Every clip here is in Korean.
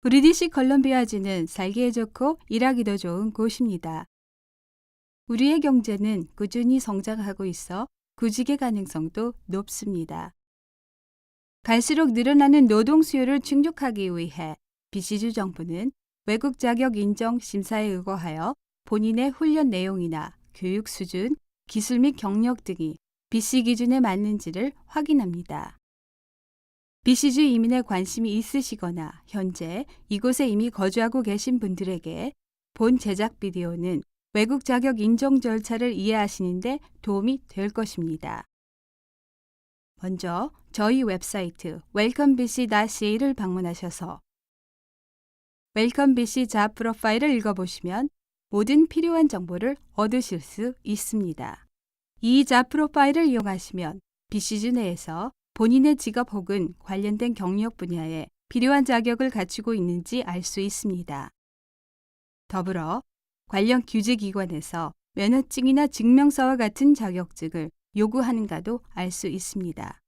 브리티시 컬럼비아주는 살기에 좋고 일하기도 좋은 곳입니다. 우리의 경제는 꾸준히 성장하고 있어 구직의 가능성도 높습니다. 갈수록 늘어나는 노동 수요를 충족하기 위해 BC주 정부는 외국 자격 인정 심사에 의거하여 본인의 훈련 내용이나 교육 수준, 기술 및 경력 등이 BC 기준에 맞는지를 확인합니다. BC주 이민에 관심이 있으시거나 현재 이곳에 이미 거주하고 계신 분들에게 본 제작 비디오는 외국 자격 인정 절차를 이해하시는데 도움이 될 것입니다. 먼저 저희 웹사이트 welcomebc.ca를 방문하셔서 웰컴BC 잡 프로파일을 읽어보시면 모든 필요한 정보를 얻으실 수 있습니다. 이 잡 프로파일을 이용하시면 BC주 내에서 본인의 직업 혹은 관련된 경력 분야에 필요한 자격을 갖추고 있는지 알 수 있습니다. 더불어 관련 규제기관에서 면허증이나 증명서와 같은 자격증을 요구하는가도 알 수 있습니다.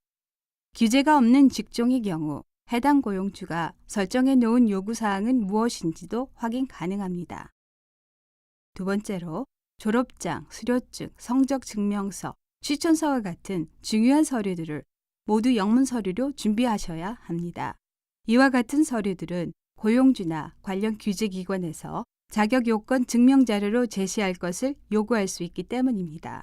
규제가 없는 직종의 경우 해당 고용주가 설정해 놓은 요구사항은 무엇인지도 확인 가능합니다. 두 번째로 졸업장, 수료증, 성적 증명서, 추천서와 같은 중요한 서류들을 모두 영문 서류로 준비하셔야 합니다. 이와 같은 서류들은 고용주나 관련 규제기관에서 자격 요건 증명 자료로 제시할 것을 요구할 수 있기 때문입니다.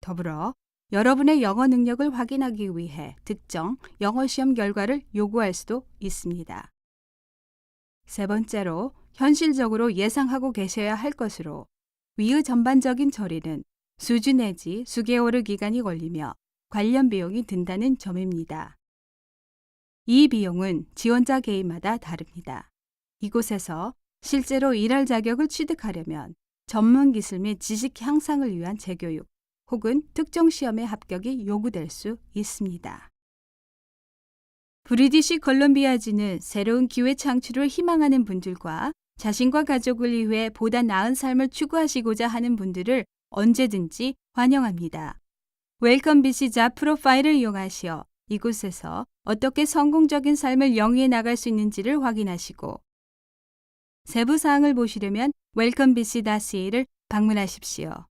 더불어 여러분의 영어 능력을 확인하기 위해 특정 영어 시험 결과를 요구할 수도 있습니다. 세 번째로 현실적으로 예상하고 계셔야 할 것으로 위의 전반적인 처리는 수주 내지 수개월의 기간이 걸리며 관련 비용이 든다는 점입니다. 이 비용은 지원자 개인마다 다릅니다. 이곳에서 실제로 일할 자격을 취득하려면 전문 기술 및 지식 향상을 위한 재교육 혹은 특정 시험의 합격이 요구될 수 있습니다. 브리티시 컬럼비아주는 새로운 기회 창출을 희망하는 분들과 자신과 가족을 위해 보다 나은 삶을 추구하시고자 하는 분들을 언제든지 환영합니다. 웰컴 BC 잡 프로파일을 이용하시어 이곳에서 어떻게 성공적인 삶을 영위해 나갈 수 있는지를 확인하시고 세부 사항을 보시려면 welcomebc.ca를 방문하십시오.